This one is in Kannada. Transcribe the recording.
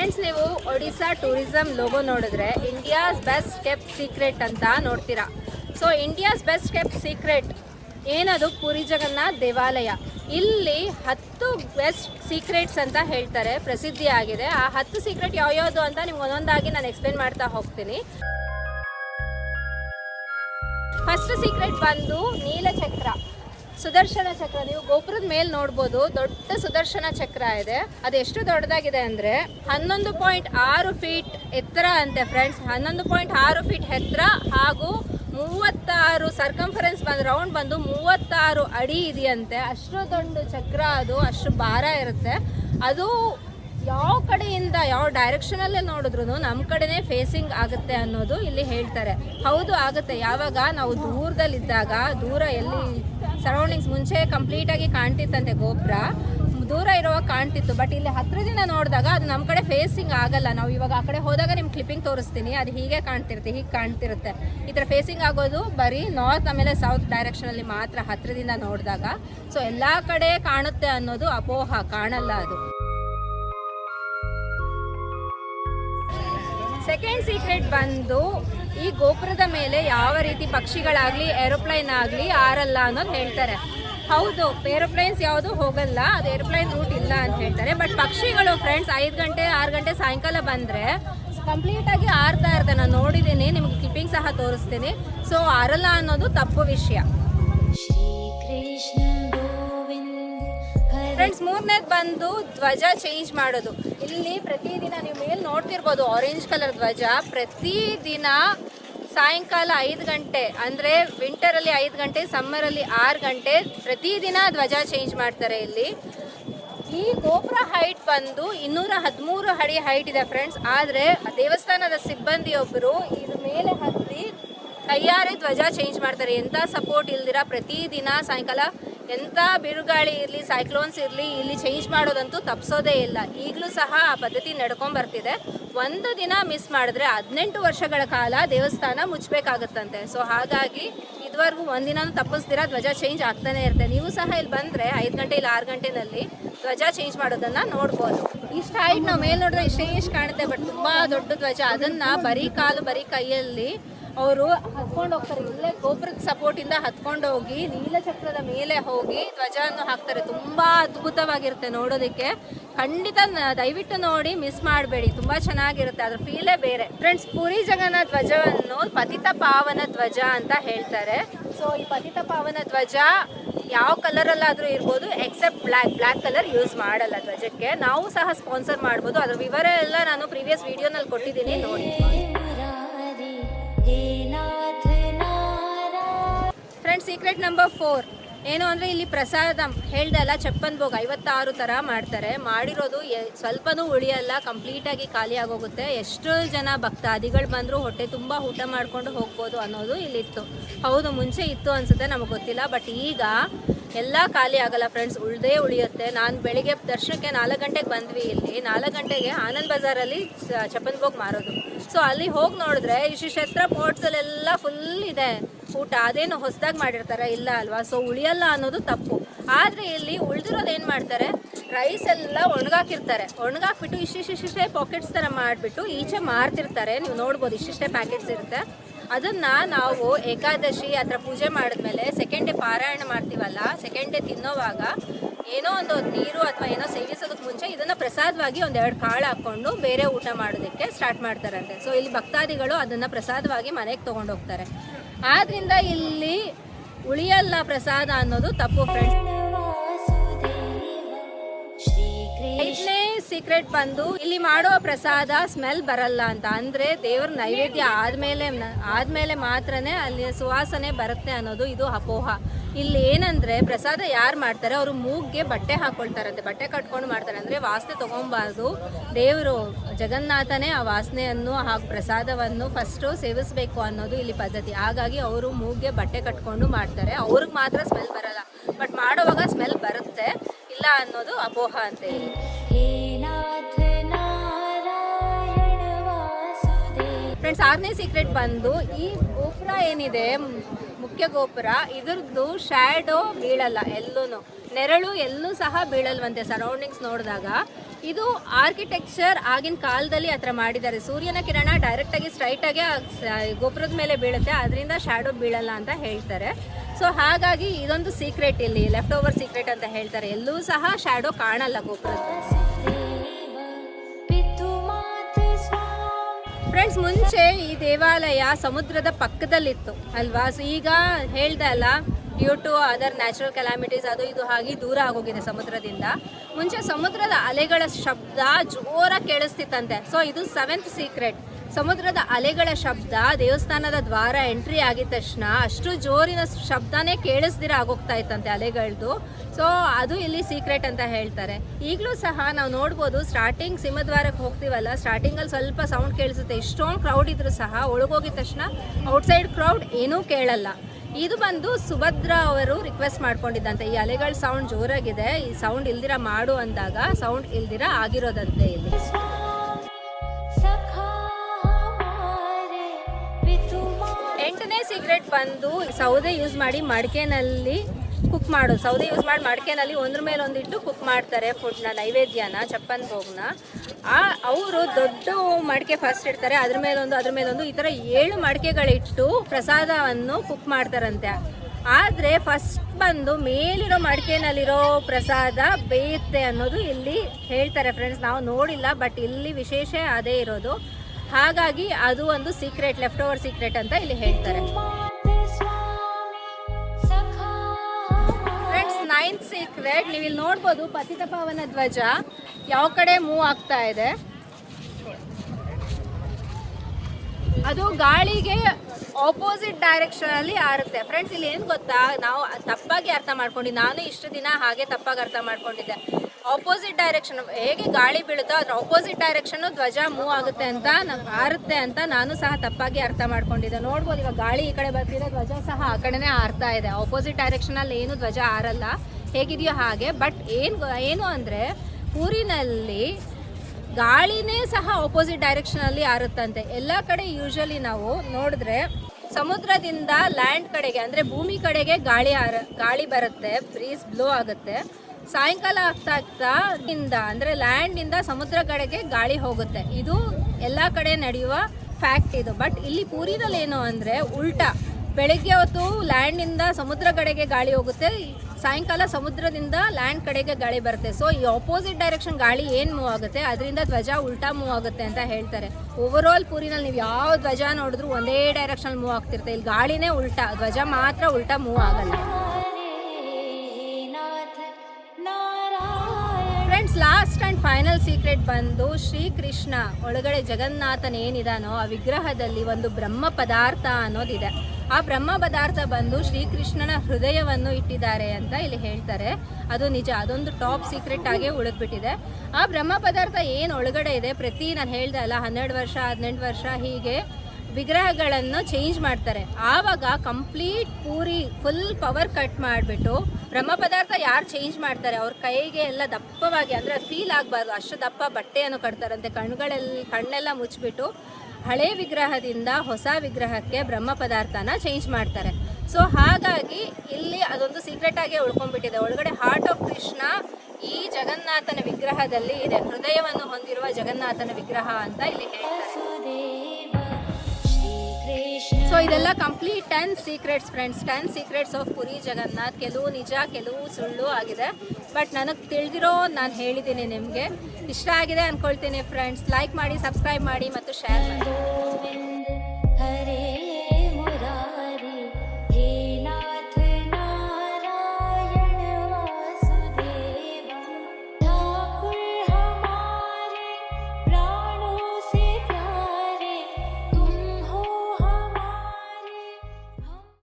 ಫ್ರೆಂಡ್ಸ್ ನೀವು ಒಡಿಶಾ ಟೂರಿಸಂ ಲೋಗೋ ನೋಡಿದ್ರೆ ಇಂಡಿಯಾಸ್ ಬೆಸ್ಟ್ ಕೆಪ್ ಸೀಕ್ರೆಟ್ ಅಂತ ನೋಡ್ತೀರಾ. So India's best kept secret ಏನದು? ಪುರಿ ಜಗನ್ನಾಥ್ ದೇವಾಲಯ. ಇಲ್ಲಿ ಹತ್ತು ಬೆಸ್ಟ್ ಸೀಕ್ರೆಟ್ಸ್ ಅಂತ ಹೇಳ್ತಾರೆ, ಪ್ರಸಿದ್ಧಿ ಆಗಿದೆ. ಆ ಹತ್ತು ಸೀಕ್ರೆಟ್ ಯಾವ್ಯಾವುದು ಅಂತ ನಿಮ್ಗೆ ಒಂದೊಂದಾಗಿ ನಾನು ಎಕ್ಸ್ಪ್ಲೇನ್ ಮಾಡ್ತಾ ಹೋಗ್ತೀನಿ. ಫಸ್ಟ್ ಸೀಕ್ರೆಟ್ ಬಂದು ನೀಲಚಕ್ರ. ಸುದರ್ಶನ ಚಕ್ರ, ನೀವು ಗೋಪುರದ ಮೇಲೆ ನೋಡ್ಬೋದು, ದೊಡ್ಡ ಸುದರ್ಶನ ಚಕ್ರ ಇದೆ. ಅದು ಎಷ್ಟು ದೊಡ್ಡದಾಗಿದೆ ಅಂದರೆ ಹನ್ನೊಂದು ಪಾಯಿಂಟ್ ಆರು ಫೀಟ್ ಎತ್ತರ ಅಂತೆ ಫ್ರೆಂಡ್ಸ್ ಹನ್ನೊಂದು ಪಾಯಿಂಟ್ ಆರು ಫೀಟ್ ಎತ್ತರ ಹಾಗೂ ಮೂವತ್ತಾರು ಸರ್ಕಂಫರೆನ್ಸ್ ಬಂದು ರೌಂಡ್ ಬಂದು ಮೂವತ್ತಾರು ಅಡಿ ಇದೆಯಂತೆ. ಅಷ್ಟು ದೊಡ್ಡ ಚಕ್ರ ಅದು, ಅಷ್ಟು ಭಾರ ಇರುತ್ತೆ. ಅದು ಯಾವ ಕಡೆಯಿಂದ, ಯಾವ ಡೈರೆಕ್ಷನಲ್ಲೇ ನೋಡಿದ್ರು ನಮ್ಮ ಕಡೆನೇ ಫೇಸಿಂಗ್ ಆಗುತ್ತೆ ಅನ್ನೋದು ಇಲ್ಲಿ ಹೇಳ್ತಾರೆ. ಹೌದು, ಆಗುತ್ತೆ. ಯಾವಾಗ? ನಾವು ದೂರದಲ್ಲಿದ್ದಾಗ, ದೂರ ಎಲ್ಲಿ ಸರೌಂಡಿಂಗ್ಸ್ ಮುಂಚೆ ಕಂಪ್ಲೀಟಾಗಿ ಕಾಣ್ತಿತ್ತಂತೆ ಗೋಪುರ. ದೂರ ಇರುವಾಗ ಕಾಣ್ತಿತ್ತು ಬಟ್ ಇಲ್ಲಿ ಹತ್ರದಿಂದ ನೋಡಿದಾಗ ಅದು ನಮ್ಮ ಕಡೆ ಫೇಸಿಂಗ್ ಆಗಲ್ಲ. ನಾವು ಇವಾಗ ಆ ಕಡೆ ಹೋದಾಗ ನಿಮ್ಗೆ ಕ್ಲಿಪ್ಪಿಂಗ್ ತೋರಿಸ್ತೀನಿ. ಅದು ಹೀಗೆ ಕಾಣ್ತಿರುತ್ತೆ ಹೀಗೆ ಕಾಣ್ತಿರುತ್ತೆ. ಈ ಥರ ಫೇಸಿಂಗ್ ಆಗೋದು ಬರೀ ನಾರ್ತ್ ಆಮೇಲೆ ಸೌತ್ ಡೈರೆಕ್ಷನಲ್ಲಿ ಮಾತ್ರ ಹತ್ರದಿಂದ ನೋಡಿದಾಗ. ಸೊ ಎಲ್ಲ ಕಡೆ ಕಾಣುತ್ತೆ ಅನ್ನೋದು ಅಪೋಹ, ಕಾಣಲ್ಲ ಅದು. ಸೆಕೆಂಡ್ ಸೀಕ್ರೆಟ್ ಬಂದು ಈ ಗೋಪುರದ ಮೇಲೆ ಯಾವ ರೀತಿ ಪಕ್ಷಿಗಳಾಗ್ಲಿ ಏರೋಪ್ಲೈನ್ ಆಗಲಿ ಆರಲ್ಲ ಅನ್ನೋದು ಹೇಳ್ತಾರೆ. ಹೌದು ಏರೋಪ್ಲೈನ್ಸ್ ಯಾವುದು ಹೋಗಲ್ಲ, ಅದು ಏರೋಪ್ಲೈನ್ ರೂಟ್ ಇಲ್ಲ ಅಂತ ಹೇಳ್ತಾರೆ. ಬಟ್ ಪಕ್ಷಿಗಳು ಫ್ರೆಂಡ್ಸ್ ಐದು ಗಂಟೆ, ಆರು ಗಂಟೆ ಸಾಯಂಕಾಲ ಬಂದ್ರೆ ಕಂಪ್ಲೀಟ್ ಆಗಿ ಆರ್ತಾ ಇರ್ತಾರೆ. ನಾನು ನೋಡಿದ್ದೀನಿ ನಿಮ್ಗೆ ಕ್ಲಿಪ್ಪಿಂಗ್ ಸಹ ತೋರಿಸ್ತೀನಿ. ಸೊ ಆರಲ್ಲ ಅನ್ನೋದು ತಪ್ಪು ವಿಷಯ. ಶ್ರೀ ಕೃಷ್ಣ ಫ್ರೆಂಡ್ಸ್ ಮೂರನೇದು ಬಂದು ಧ್ವಜ ಚೇಂಜ್ ಮಾಡೋದು. ಇಲ್ಲಿ ಪ್ರತಿದಿನ ನೀವು ಮೇಲೆ ನೋಡ್ತಿರ್ಬೋದು ಆರೆಂಜ್ ಕಲರ್ ಧ್ವಜ. ಪ್ರತಿದಿನ ಸಾಯಂಕಾಲ ಐದು ಗಂಟೆ, ಅಂದರೆ ವಿಂಟರಲ್ಲಿ ಐದು ಗಂಟೆ ಸಮ್ಮರಲ್ಲಿ ಆರು ಗಂಟೆ ಪ್ರತಿದಿನ ಧ್ವಜ ಚೇಂಜ್ ಮಾಡ್ತಾರೆ ಇಲ್ಲಿ. ಈ ಗೋಪುರ ಹೈಟ್ ಬಂದು ಇನ್ನೂರ ಹದಿಮೂರು ಅಡಿ ಹೈಟ್ ಇದೆ ಫ್ರೆಂಡ್ಸ್ ಆದರೆ ದೇವಸ್ಥಾನದ ಸಿಬ್ಬಂದಿಯೊಬ್ಬರು ಇದ್ರ ಮೇಲೆ ಹತ್ತಿ ಕೈಯಾರೆ ಧ್ವಜ ಚೇಂಜ್ ಮಾಡ್ತಾರೆ. ಎಂಥ ಸಪೋರ್ಟ್ ಇಲ್ದಿರ ಪ್ರತಿದಿನ ಸಾಯಂಕಾಲ ಎಂಥ ಬಿರುಗಾಳಿ ಇರಲಿ ಸೈಕ್ಲೋನ್ಸ್ ಇರಲಿ, ಇಲ್ಲಿ ಚೇಂಜ್ ಮಾಡೋದಂತೂ ತಪ್ಸೋದೇ ಇಲ್ಲ. ಈಗಲೂ ಸಹ ಆ ಪದ್ಧತಿ ನಡ್ಕೊಂಡ್ ಬರ್ತಿದೆ. ಒಂದು ದಿನ ಮಿಸ್ ಮಾಡಿದ್ರೆ ಹದಿನೆಂಟು ವರ್ಷಗಳ ಕಾಲ ದೇವಸ್ಥಾನ ಮುಚ್ಚಬೇಕಾಗುತ್ತಂತೆ ಸೊ ಹಾಗಾಗಿ ಇದುವರೆಗೂ ಒಂದಿನ ತಪ್ಪಿಸ್ದಿರ ಧ್ವಜ ಚೇಂಜ್ ಆಗ್ತಾನೆ ಇರುತ್ತೆ. ನೀವು ಸಹ ಇಲ್ಲಿ ಬಂದರೆ ಐದು ಗಂಟೆ ಇಲ್ಲ ಆರು ಗಂಟೆನಲ್ಲಿ ಧ್ವಜ ಚೇಂಜ್ ಮಾಡೋದನ್ನ ನೋಡ್ಬೋದು. ಇಷ್ಟ ಹೈಟ್ ನಾವು ಮೇಲೆ ನೋಡಿದ್ರೆ ಇಷ್ಟು ಕಾಣುತ್ತೆ ಬಟ್ ತುಂಬಾ ದೊಡ್ಡ ಧ್ವಜ. ಅದನ್ನ ಬರೀ ಕಾಲು, ಬರೀ ಕೈಯಲ್ಲಿ ಅವರು ಹತ್ಕೊಂಡು ಹೋಗ್ತಾರೆ. ಇಲ್ಲೇ ಗೋಪುರದ ಸಪೋರ್ಟ್ ಇಂದ ಹತ್ಕೊಂಡು ಹೋಗಿ ನೀಲಚಕ್ರದ ಮೇಲೆ ಹೋಗಿ ಧ್ವಜವನ್ನು ಹಾಕ್ತಾರೆ. ತುಂಬಾ ಅದ್ಭುತವಾಗಿರುತ್ತೆ ನೋಡೋದಕ್ಕೆ. ಖಂಡಿತ ದಯವಿಟ್ಟು ನೋಡಿ ಮಿಸ್ ಮಾಡಬೇಡಿ. ತುಂಬಾ ಚೆನ್ನಾಗಿರುತ್ತೆ. ಅದ್ರ ಫೀಲೇ ಬೇರೆ. ಫ್ರೆಂಡ್ಸ್ ಪುರಿ ಜಗನ ಧ್ವಜವನ್ನು ಪತಿತ ಪಾವನ ಧ್ವಜ ಅಂತ ಹೇಳ್ತಾರೆ. ಸೊ ಈ ಪತಿತ ಪಾವನ ಧ್ವಜ ಯಾವ ಕಲರಲ್ಲಾದರೂ ಇರ್ಬೋದು except black black colour use ಮಾಡಲ್ಲ ಧ್ವಜಕ್ಕೆ. ನಾವು ಸಹ ಸ್ಪಾನ್ಸರ್ ಮಾಡ್ಬೋದು. ಅದ್ರ ವಿವರ ಎಲ್ಲ ನಾನು ಪ್ರೀವಿಯಸ್ ವಿಡಿಯೋನಲ್ಲಿ ಕೊಟ್ಟಿದ್ದೀನಿ. ನೋಡಿ. ಆ್ಯಂಡ್ ಸೀಕ್ರೆಟ್ ನಂಬರ್ ಫೋರ್ ಏನು ಅಂದರೆ ಇಲ್ಲಿ ಪ್ರಸಾದ ಹೇಳ್ದಲ್ಲ ಚಪ್ಪನ್ ಭೋಗ, ಐವತ್ತಾರು ಥರ ಮಾಡ್ತಾರೆ. ಮಾಡಿರೋದು ಎ, ಸ್ವಲ್ಪನೂ ಉಳಿಯಲ್ಲ ಕಂಪ್ಲೀಟಾಗಿ ಖಾಲಿ ಆಗೋಗುತ್ತೆ. ಎಷ್ಟು ಜನ ಭಕ್ತಾದಿಗಳು ಬಂದರೂ ಹೊಟ್ಟೆ ತುಂಬ ಊಟ ಮಾಡಿಕೊಂಡು ಹೋಗ್ಬೋದು ಅನ್ನೋದು ಇಲ್ಲಿತ್ತು. ಹೌದು, ಮುಂಚೆ ಇತ್ತು ಅನಿಸುತ್ತೆ ನಮಗೆ ಗೊತ್ತಿಲ್ಲ ಬಟ್ ಈಗ ಎಲ್ಲ ಖಾಲಿ ಆಗಲ್ಲ ಫ್ರೆಂಡ್ಸ್ ಉಳ್ದೇ ಉಳಿಯುತ್ತೆ. ನಾನು ಬೆಳಿಗ್ಗೆ ದರ್ಶನಕ್ಕೆ ನಾಲ್ಕು ಗಂಟೆಗೆ ಬಂದ್ವಿ ಇಲ್ಲಿ. ನಾಲ್ಕು ಗಂಟೆಗೆ ಆನಂದ್ ಬಜಾರಲ್ಲಿ ಚಪ್ಪನ್ ಭೋಗ್ ಮಾರೋದು. ಸೊ ಅಲ್ಲಿ ಹೋಗಿ ನೋಡಿದ್ರೆ ಈ ಶ್ರೀ ಕ್ಷೇತ್ರ ಪೋರ್ಟ್ಸಲ್ಲೆಲ್ಲ ಫುಲ್ ಇದೆ. ಊಟ ಅದೇನು ಹೊಸದಾಗಿ ಮಾಡಿರ್ತಾರೆ, ಇಲ್ಲ ಅಲ್ವಾ? ಸೊ ಉಳಿಯಲ್ಲ ಅನ್ನೋದು ತಪ್ಪು. ಆದರೆ ಇಲ್ಲಿ ಉಳಿದಿರೋದು ಏನು ಮಾಡ್ತಾರೆ? ರೈಸ್ ಎಲ್ಲ ಒಣಗಾಕಿರ್ತಾರೆ. ಒಣಗಾಕ್ಬಿಟ್ಟು ಇಷ್ಟಿಷ್ಟಿಷ್ಟೇ ಪಾಕೆಟ್ಸ್ ಥರ ಮಾಡಿಬಿಟ್ಟು ಈಚೆ ಮಾರ್ತಿರ್ತಾರೆ. ನೀವು ನೋಡ್ಬೋದು ಇಷ್ಟಿಷ್ಟೇ ಪ್ಯಾಕೆಟ್ಸ್ ಇರುತ್ತೆ. ಅದನ್ನ ನಾವು ಏಕಾದಶಿ ಅಥವಾ ಪೂಜೆ ಮಾಡಿದ್ಮೇಲೆ ಸೆಕೆಂಡ್ ಡೇ ಪಾರಾಯಣ ಮಾಡ್ತೀವಲ್ಲ ಸೆಕೆಂಡ್ ಡೇ ತಿನ್ನೋವಾಗ ಏನೋ ಒಂದು ನೀರು ಅಥವಾ ಏನೋ ಸೇವಿಸೋದಕ್ಕೆ ಮುಂಚೆ ಇದನ್ನು ಪ್ರಸಾದವಾಗಿ ಒಂದೆರಡು ಕಾಳು ಹಾಕ್ಕೊಂಡು ಬೇರೆ ಊಟ ಮಾಡೋದಕ್ಕೆ ಸ್ಟಾರ್ಟ್ ಮಾಡ್ತಾರಂತೆ. ಸೊ ಇಲ್ಲಿ ಭಕ್ತಾದಿಗಳು ಅದನ್ನು ಪ್ರಸಾದವಾಗಿ ಮನೆಗೆ ತಗೊಂಡೋಗ್ತಾರೆ ಆದ್ದರಿಂದ ಇಲ್ಲಿ ಉಳಿಯಲ್ಲ ಪ್ರಸಾದ ಅನ್ನೋದು ತಪ್ಪು ಫ್ರೆಂಡ್ಸ್ ಸೀಕ್ರೆಟ್ ಬಂದು ಇಲ್ಲಿ ಮಾಡುವ ಪ್ರಸಾದ ಸ್ಮೆಲ್ ಬರಲ್ಲ ಅಂತ. ಅಂದ್ರೆ ದೇವ್ರ ನೈವೇದ್ಯ ಆದ್ಮೇಲೆ ಆದ್ಮೇಲೆ ಮಾತ್ರನೇ ಅಲ್ಲಿ ಸುವಾಸನೆ ಬರುತ್ತೆ ಅನ್ನೋದು ಇದು ಅಪೋಹ. ಇಲ್ಲಿ ಏನಂದ್ರೆ ಪ್ರಸಾದ ಯಾರು ಮಾಡ್ತಾರೆ? ಅವರು ಮೂಗ್ಗೆ ಬಟ್ಟೆ ಹಾಕೊಳ್ತಾರಂತೆ. ಬಟ್ಟೆ ಕಟ್ಕೊಂಡು ಮಾಡ್ತಾರೆ. ಅಂದ್ರೆ ವಾಸನೆ ತೊಗೊಬಾರ್ದು. ದೇವರು ಜಗನ್ನಾಥನೇ ಆ ವಾಸನೆಯನ್ನು ಹಾಗೂ ಪ್ರಸಾದವನ್ನು ಫಸ್ಟು ಸೇವಿಸಬೇಕು ಅನ್ನೋದು ಇಲ್ಲಿ ಪದ್ಧತಿ. ಹಾಗಾಗಿ ಅವರು ಮೂಗ್ಗೆ ಬಟ್ಟೆ ಕಟ್ಕೊಂಡು ಮಾಡ್ತಾರೆ. ಅವ್ರಿಗೆ ಮಾತ್ರ ಸ್ಮೆಲ್ ಬರಲ್ಲ. ಬಟ್ ಮಾಡುವಾಗ ಸ್ಮೆಲ್ ಬರುತ್ತೆ. ಇಲ್ಲ ಅನ್ನೋದು ಅಪೋಹ ಅಂತ ಫ್ರೆಂಡ್ಸ್ ಆರನೇ ಸೀಕ್ರೆಟ್ ಬಂದು ಈ ಗೋಪುರ ಏನಿದೆ, ಮುಖ್ಯ ಗೋಪುರ, ಇದ್ರದ್ದು ಶ್ಯಾಡೋ ಬೀಳಲ್ಲ ಎಲ್ಲೂ ನೆರಳು ಎಲ್ಲೂ ಸಹ ಬೀಳಲ್ವಂತೆ ಸರೌಂಡಿಂಗ್ಸ್ ನೋಡಿದಾಗ. ಇದು ಆರ್ಕಿಟೆಕ್ಚರ್ ಆಗಿನ ಕಾಲದಲ್ಲಿ ಆ ಥರ ಮಾಡಿದ್ದಾರೆ. ಸೂರ್ಯನ ಕಿರಣ ಡೈರೆಕ್ಟಾಗಿ ಸ್ಟ್ರೈಟಾಗಿ ಗೋಪುರದ ಮೇಲೆ ಬೀಳುತ್ತೆ. ಅದರಿಂದ ಶ್ಯಾಡೋ ಬೀಳಲ್ಲ ಅಂತ ಹೇಳ್ತಾರೆ. ಸೊ ಹಾಗಾಗಿ ಇದೊಂದು ಸೀಕ್ರೆಟ್ ಇಲ್ಲಿ ಲೆಫ್ಟ್ ಓವರ್ ಸೀಕ್ರೆಟ್ ಅಂತ ಹೇಳ್ತಾರೆ. ಎಲ್ಲೂ ಸಹ ಶ್ಯಾಡೋ ಕಾಣಲ್ಲ ಗೋಪುರದ ಫ್ರೆಂಡ್ಸ್, ಮುಂಚೆ ಈ ದೇವಾಲಯ ಸಮುದ್ರದ ಪಕ್ಕದಲ್ಲಿತ್ತು, ಅಲ್ವಾ? ಸೊ ಈಗ ಹೇಳ್ದೆ ಅಲ್ಲ due to other natural calamities ಅದು ಇದು ಹಾಗೆ ದೂರ ಆಗೋಗಿದೆ ಸಮುದ್ರದಿಂದ. ಮುಂಚೆ ಸಮುದ್ರದ ಅಲೆಗಳ ಶಬ್ದ ಜೋರಾಗಿ ಕೇಳಿಸ್ತಿತ್ತಂತೆ. ಸೊ ಇದು ಸೆವೆಂತ್ ಸೀಕ್ರೆಟ್ ಸಮುದ್ರದ ಅಲೆಗಳ ಶಬ್ದ, ದೇವಸ್ಥಾನದ ದ್ವಾರ ಎಂಟ್ರಿ ಆಗಿದ ತಕ್ಷಣ ಅಷ್ಟು ಜೋರಿನ ಶಬ್ದನೇ ಕೇಳಿಸ್ದಿರ ಆಗೋಗ್ತಾ ಇತ್ತಂತೆ ಅಲೆಗಳದ್ದು ಸೊ ಅದು ಇಲ್ಲಿ ಸೀಕ್ರೆಟ್ ಅಂತ ಹೇಳ್ತಾರೆ. ಈಗಲೂ ಸಹ ನಾವು ನೋಡ್ಬೋದು ಸ್ಟಾರ್ಟಿಂಗ್ ಸಿಂಹದ್ವಾರಕ್ಕೆ ಹೋಗ್ತೀವಲ್ಲ ಸ್ಟಾರ್ಟಿಂಗಲ್ಲಿ ಸ್ವಲ್ಪ ಸೌಂಡ್ ಕೇಳಿಸುತ್ತೆ. ಇಷ್ಟೊಂದು ಕ್ರೌಡ್ ಇದ್ರೂ ಸಹ ಒಳಗೋಗಿದ ತಕ್ಷಣ ಔಟ್ಸೈಡ್ ಕ್ರೌಡ್ ಏನೂ ಕೇಳಲ್ಲ. ಇದು ಬಂದು ಸುಭದ್ರ ಅವರು ರಿಕ್ವೆಸ್ಟ್ ಮಾಡ್ಕೊಂಡಿದ್ದಂತೆ. ಈ ಅಲೆಗಳ ಸೌಂಡ್ ಜೋರಾಗಿದೆ. ಈ ಸೌಂಡ್ ಇಲ್ದಿರ ಮಾಡು ಅಂದಾಗ ಸೌಂಡ್ ಇಲ್ದಿರ ಆಗಿರೋದಂತೆ ಇಲ್ಲಿ. ಸೀಕ್ರೆಟ್ ಬಂದು ಸೌದೆ ಯೂಸ್ ಮಾಡಿ ಮಡಿಕೆನಲ್ಲಿ ಕುಕ್ ಮಾಡೋದು ಸೌದೆ ಯೂಸ್ ಮಾಡಿ ಮಡಿಕೆನಲ್ಲಿ ಒಂದ್ರ ಮೇಲೆ ಒಂದಿಟ್ಟು ಕುಕ್ ಮಾಡ್ತಾರೆ ಫುಡ್ನ ನೈವೇದ್ಯನ, ಚಪ್ಪನ್ ಭೋಗ್ನ. ಆ, ಅವರು ದೊಡ್ಡ ಮಡಿಕೆ ಫಸ್ಟ್ ಇಡ್ತಾರೆ. ಅದ್ರ ಮೇಲೊಂದು ಅದ್ರ ಮೇಲೊಂದು ಈ ಥರ ಏಳು ಮಡಿಕೆಗಳಿಟ್ಟು ಪ್ರಸಾದವನ್ನು ಕುಕ್ ಮಾಡ್ತಾರಂತೆ. ಆದರೆ ಫಸ್ಟ್ ಬಂದು ಮೇಲಿರೋ ಮಡಿಕೆನಲ್ಲಿರೋ ಪ್ರಸಾದ ಬೇಯುತ್ತೆ ಅನ್ನೋದು ಇಲ್ಲಿ ಹೇಳ್ತಾರೆ ಫ್ರೆಂಡ್ಸ್ ನಾವು ನೋಡಿಲ್ಲ ಬಟ್ ಇಲ್ಲಿ ವಿಶೇಷ ಅದೇ ಇರೋದು. ಹಾಗಾಗಿ ಅದು ಒಂದು ಸೀಕ್ರೆಟ್ ಲೆಫ್ಟ್ ಓವರ್ ಸೀಕ್ರೆಟ್ ಅಂತ ಇಲ್ಲಿ ಹೇಳ್ತಾರೆ. ನೈನ್ತ್ ಸೀಕ್ರೆಟ್ ನೀವು ಇಲ್ಲಿ ನೋಡ್ಬೋದು ಪತಿತ ಪಾವನ ಧ್ವಜ. ಯಾವ ಕಡೆ ಮೂವ್ ಆಗ್ತಾ ಇದೆ? ಅದು ಗಾಳಿಗೆ ಆಪೋಸಿಟ್ ಡೈರೆಕ್ಷನ್ ಅಲ್ಲಿ ಆರುತ್ತೆ. ಫ್ರೆಂಡ್ಸ್ ಇಲ್ಲಿ ಏನು ಗೊತ್ತಾ? ನಾವು ತಪ್ಪಾಗಿ ಅರ್ಥ ಮಾಡ್ಕೊಂಡು, ನಾನು ಇಷ್ಟು ದಿನ ಹಾಗೆ ತಪ್ಪಾಗಿ ಅರ್ಥ ಮಾಡ್ಕೊಂಡಿದ್ದೆ. ಆಪೋಸಿಟ್ ಡೈರೆಕ್ಷನ್ ಹೇಗೆ ಗಾಳಿ ಬೀಳುತ್ತೋ ಅದ್ರ ಆಪೋಸಿಟ್ ಡೈರೆಕ್ಷನ್ ಧ್ವಜ ಮೂವ್ ಆಗುತ್ತೆ ಅಂತ ಆರುತ್ತೆ ಅಂತ ನಾನು ಸಹ ತಪ್ಪಾಗಿ ಅರ್ಥ ಮಾಡ್ಕೊಂಡಿದ್ದೆ. ನೋಡ್ಬೋದು ಇವಾಗ ಗಾಳಿ ಈ ಕಡೆ ಬರ್ತಿದೆ, ಧ್ವಜ ಸಹ ಆ ಕಡೆನೇ ಹಾರ್ತಾ ಇದೆ. ಆಪೋಸಿಟ್ ಡೈರೆಕ್ಷನ್ ಅಲ್ಲಿ ಏನು ಧ್ವಜ ಹಾರಲ್ಲ ಹೇಗಿದೆಯೋ ಹಾಗೆ ಬಟ್ ಏನು ಏನು ಅಂದರೆ ಊರಿನಲ್ಲಿ ಗಾಳಿನೇ ಸಹ ಆಪೋಸಿಟ್ ಡೈರೆಕ್ಷನಲ್ಲಿ ಹಾರುತ್ತಂತೆ ಎಲ್ಲ ಕಡೆ ಯೂಶಲಿ ನಾವು ನೋಡಿದ್ರೆ ಸಮುದ್ರದಿಂದ ಲ್ಯಾಂಡ್ ಕಡೆಗೆ ಅಂದರೆ ಭೂಮಿ ಕಡೆಗೆ ಗಾಳಿ ಆರ ಗಾಳಿ ಬರುತ್ತೆ ಬ್ರೀಸ್ ಬ್ಲೋ ಆಗುತ್ತೆ. ಸಾಯಂಕಾಲ ಆಗ್ತಾ ಆಗ್ತಾ ಇಂದ ಅಂದರೆ ಲ್ಯಾಂಡಿಂದ ಸಮುದ್ರ ಕಡೆಗೆ ಗಾಳಿ ಹೋಗುತ್ತೆ. ಇದು ಎಲ್ಲ ಕಡೆ ನಡೆಯುವ ಫ್ಯಾಕ್ಟ್ ಇದು. ಬಟ್ ಇಲ್ಲಿ ಪೂರಿನಲ್ಲಿ ಏನು ಅಂದರೆ ಉಲ್ಟಾ, ಬೆಳಗ್ಗೆ ಹೊತ್ತು ಲ್ಯಾಂಡಿಂದ ಸಮುದ್ರ ಕಡೆಗೆ ಗಾಳಿ ಹೋಗುತ್ತೆ. ಸಾಯಂಕಾಲ ಸಮುದ್ರದಿಂದ ಲ್ಯಾಂಡ್ ಕಡೆಗೆ ಗಾಳಿ ಬರುತ್ತೆ. ಸೊ ಈ ಆಪೋಸಿಟ್ ಡೈರೆಕ್ಷನ್ ಗಾಳಿ ಏನು ಮೂವ್ ಆಗುತ್ತೆ? ಅದರಿಂದ ಧ್ವಜ ಉಲ್ಟಾ ಮೂವ್ ಆಗುತ್ತೆ ಅಂತ ಹೇಳ್ತಾರೆ. ಓವರ್ ಆಲ್ ಪೂರಿನಲ್ಲಿ ನೀವು ಯಾವ ಧ್ವಜ ನೋಡಿದ್ರು ಒಂದೇ ಡೈರೆಕ್ಷನ್ ಮೂವ್ ಆಗ್ತಿರುತ್ತೆ. ಇಲ್ಲಿ ಗಾಳಿನೇ ಉಲ್ಟಾ, ಧ್ವಜ ಮಾತ್ರ ಉಲ್ಟಾ ಮೂವ್ ಆಗಲ್ಲ. Friends last and final secret ಬಂದು ಶ್ರೀಕೃಷ್ಣ ಒಳಗಡೆ ಜಗನ್ನಾಥನ ಏನಿದಾನೋ, ಆ ವಿಗ್ರಹದಲ್ಲಿ ಒಂದು ಬ್ರಹ್ಮ ಪದಾರ್ಥ ಅನ್ನೋದಿದೆ. ಆ ಬ್ರಹ್ಮ ಪದಾರ್ಥ ಬಂದು ಶ್ರೀಕೃಷ್ಣನ ಹೃದಯವನ್ನು ಇಟ್ಟಿದ್ದಾರೆ ಅಂತ ಇಲ್ಲಿ ಹೇಳ್ತಾರೆ. ಅದು ನಿಜ, ಅದೊಂದು ಟಾಪ್ ಸೀಕ್ರೆಟ್ ಆಗೇ ಉಳಿದ್ಬಿಟ್ಟಿದೆ. ಆ ಬ್ರಹ್ಮ ಪದಾರ್ಥ ಏನು ಒಳಗಡೆ ಇದೆ? ಪ್ರತಿ ನಾನು ಹೇಳ್ದೆ ಅಲ್ಲ, ಹನ್ನೆರಡು ವರ್ಷ, ಹದಿನೆಂಟು ವರ್ಷ ಹೀಗೆ ವಿಗ್ರಹಗಳನ್ನು ಚೇಂಜ್ ಮಾಡ್ತಾರೆ. ಆವಾಗ complete puri full power cut ಮಾಡಿಬಿಟ್ಟು ಬ್ರಹ್ಮ ಪದಾರ್ಥ ಯಾರು ಚೇಂಜ್ ಮಾಡ್ತಾರೆ? ಅವ್ರ ಕೈಗೆ ಎಲ್ಲ ದಪ್ಪವಾಗಿ, ಅಂದರೆ ಫೀಲ್ ಆಗಬಾರ್ದು. ಅಷ್ಟು ದಪ್ಪ ಬಟ್ಟೆಯನ್ನು ಕಟ್ತಾರಂತೆ. ಕಣ್ಣುಗಳೆಲ್ಲ ಕಣ್ಣೆಲ್ಲ ಮುಚ್ಚಿಬಿಟ್ಟು ಹಳೆ ವಿಗ್ರಹದಿಂದ ಹೊಸ ವಿಗ್ರಹಕ್ಕೆ ಬ್ರಹ್ಮ ಪದಾರ್ಥನ ಚೇಂಜ್ ಮಾಡ್ತಾರೆ. ಸೊ ಹಾಗಾಗಿ ಇಲ್ಲಿ ಅದೊಂದು ಸೀಕ್ರೆಟ್ ಆಗಿ ಉಳ್ಕೊಂಡ್ಬಿಟ್ಟಿದೆ. ಒಳಗಡೆ ಹಾರ್ಟ್ ಆಫ್ ಕೃಷ್ಣ ಈ ಜಗನ್ನಾಥನ ವಿಗ್ರಹದಲ್ಲಿ ಇದೆ. ಹೃದಯವನ್ನು ಹೊಂದಿರುವ ಜಗನ್ನಾಥನ ವಿಗ್ರಹ ಅಂತ ಇಲ್ಲಿ ಹೇಳ್ತಾರೆ. ಇದೆಲ್ಲ complete ten secrets friends ten secrets of Puri Jagannath ಕೆಲವು ನಿಜ, ಕೆಲವು ಸುಳ್ಳು ಆಗಿದೆ. ಬಟ್ ನನಗೆ ತಿಳಿದಿರೋ ನಾನು ಹೇಳಿದ್ದೀನಿ ನಿಮಗೆ. ಇಷ್ಟ ಆಗಿದೆ ಅಂದ್ಕೊಳ್ತೀನಿ ಫ್ರೆಂಡ್ಸ್ ಲೈಕ್ ಮಾಡಿ ಸಬ್ಸ್ಕ್ರೈಬ್ ಮಾಡಿ ಮತ್ತು ಶೇರ್ ಮಾಡಿ.